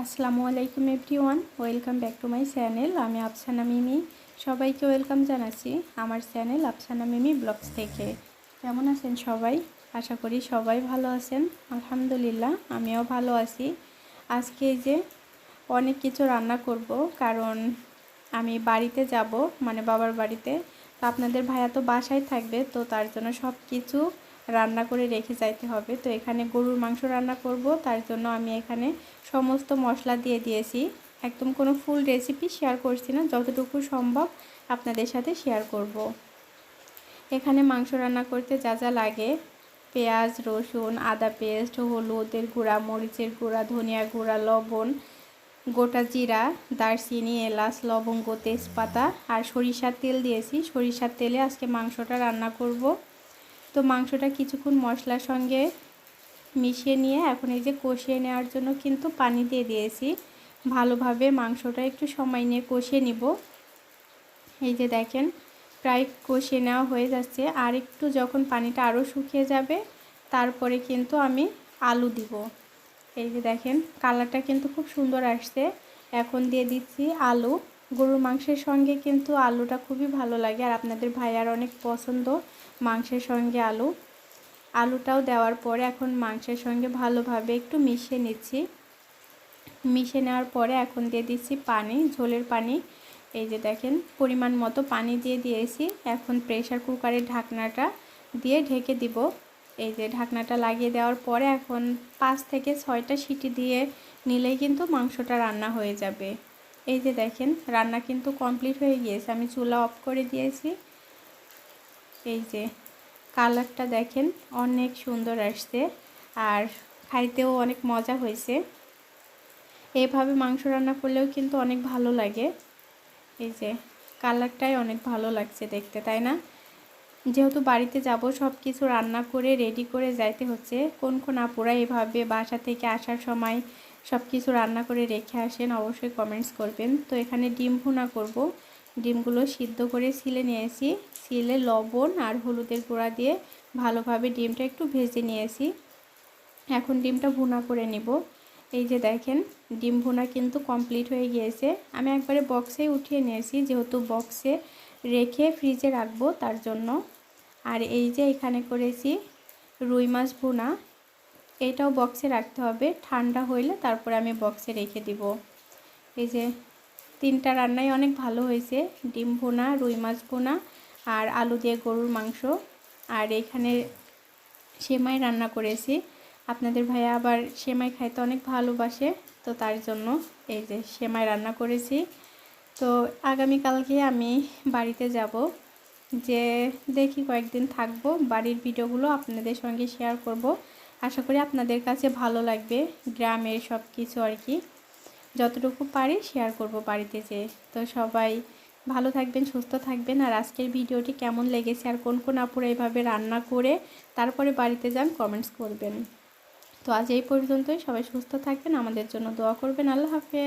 আসসালামু আলাইকুম everyone, welcome back to my channel. আমি আফসানা মিমি। সবাইকে ওয়েলকাম জানাচ্ছি আমার চ্যানেল আফসানা মিমি ব্লগস থেকে। কেমন আছেন সবাই? আশা করি সবাই ভালো আছেন। আলহামদুলিল্লাহ, আমিও ভালো আছি। আজকে যে অনেক কিছু রান্না করব, কারণ আমি বাড়িতে যাব মানে বাবার বাড়িতে। তো আপনাদের ভাইয়া তো বাসায় থাকবে, তো তার জন্য সব কিছু রান্না করে রেখে যাইতে হবে। তো এখানে গরুর মাংস রান্না করব। তার জন্য আমি এখানে সমস্ত মশলা দিয়ে দিয়েছি। একদম কোনো ফুল রেসিপি শেয়ার করছি না। যতটুকু সম্ভব আপনাদের সাথে শেয়ার করব। এখানে মাংস রান্না করতে যা যা লাগে। পেঁয়াজ, রসুন, আদা পেস্ট, হলুদের গুঁড়া, মরিচের গুঁড়া, ধনিয়া গুঁড়া, লবণ, গোটা জিরা, দারচিনি, এলাচ, লবঙ্গ, তেজপাতা আর সরিষার তেল দিয়েছি। সরিষার তেলে আজকে মাংসটা রান্না করব। তো মাংসটা কিছুক্ষণ মশলার সঙ্গে মিশিয়ে নিয়ে এখন এই যে কষিয়ে নেওয়ার জন্য কিন্তু পানি দিয়ে দিয়েছি। ভালোভাবে মাংসটা একটু সময় নিয়ে কষিয়ে নিব। এই যে দেখেন, প্রায় কষিয়ে নেওয়া হয়ে যাচ্ছে। আর একটু যখন পানিটা আরও শুকিয়ে যাবে, তারপরে কিন্তু আমি আলু দিব। এই যে দেখেন, কালারটা কিন্তু খুব সুন্দর আসছে। এখন দিয়ে দিচ্ছি আলু। গরুর মাংসের সঙ্গে কিন্তু আলুটা খুবই ভালো লাগে, আর আপনাদের ভাইয়ার অনেক পছন্দ মাংসের সঙ্গে আলু। আলুটাও দেওয়ার পরে এখন মাংসের সঙ্গে ভালোভাবে একটু মিশিয়ে নিচ্ছি। মিশিয়ে নেওয়ার পরে এখন দিয়ে দিচ্ছি পানি, ঝোলের পানি। এই যে দেখেন, পরিমাণ মতো পানি দিয়ে দিয়েছি। এখন প্রেশার কুকারের ঢাকনাটা দিয়ে ঢেকে দিব। এই যে ঢাকনাটা লাগিয়ে দেওয়ার পরে এখন পাঁচ থেকে ছয়টা সিটি দিয়ে নিলেই কিন্তু মাংসটা রান্না হয়ে যাবে। এই যে দেখেন, রান্না কিন্তু কমপ্লিট হয়ে গিয়েছে। আমি চুলা অফ করে দিয়েছি। এই যে কালারটা দেখেন, অনেক সুন্দর আসছে। আর খাইতেও অনেক মজা হয়েছে। এইভাবে মাংস রান্না করলেও কিন্তু অনেক ভালো লাগে। এই যে কালারটাই অনেক ভালো লাগছে দেখতে, তাই না? যেহেতু বাড়িতে যাব সব কিছু রান্না করে রেডি করে যাইতে হচ্ছে। কোন কোন আপুরা এভাবে বাসা থেকে আসার সময় সব কিছু রান্না করে রেখে আসেন, অবশ্যই কমেন্টস করবেন। তো এখানে ডিম ভুনা করব। ডিমগুলো সিদ্ধ করে ছিলে নিয়েছি। সিলে লবণ আর হলুদের গুঁড়া দিয়ে ভালোভাবে ডিমটা একটু ভেজে নিয়েছি। এখন ডিমটা ভুনা করে নিব। এই যে দেখেন, ডিম ভুনা কিন্তু কমপ্লিট হয়ে গিয়েছে। আমি একবারে বক্সে উঠিয়ে নিয়েছি, যেহেতু বক্সে রেখে ফ্রিজে রাখব তার জন্য। আর এই যে এখানে করেছি রুই মাছ ভুনা। এটাও বক্সে রাখতে হবে। ঠান্ডা হইলে তারপরে আমি বক্সে রেখে দিব। এই যে তিনটা রান্নাই অনেক ভালো হয়েছে। ডিম ভুনা, রুই মাছ ভুনা আর আলু দিয়ে গরুর মাংস। আর এখানে সেমাই রান্না করেছি। আপনাদের ভাইয়া আবার সেমাই খাইতে অনেক ভালোবাসে, তো তার জন্য এই যে সেমাই রান্না করেছি। তো আগামীকালকে আমি বাড়িতে যাব। যে দেখি কয়েকদিন থাকব, বাড়ির ভিডিওগুলো আপনাদের সঙ্গে শেয়ার করব। আশা করি আপনাদের কাছে ভালো লাগবে গ্রামের সব কিছু আর কি। যতটুকু পারি শেয়ার করব বাড়িতে যে তো সবাই ভালো থাকবেন, সুস্থ থাকবেন। আর আজকের ভিডিওটি কেমন লেগেছে আর কোন কোন আপুরা এইভাবে রান্না করে তারপরে বাড়িতে যান কমেন্টস করবেন। তো আজ এই পর্যন্তই। সবাই সুস্থ থাকবেন। আমাদের জন্য দোয়া করবেন। আল্লাহ হাফেজ।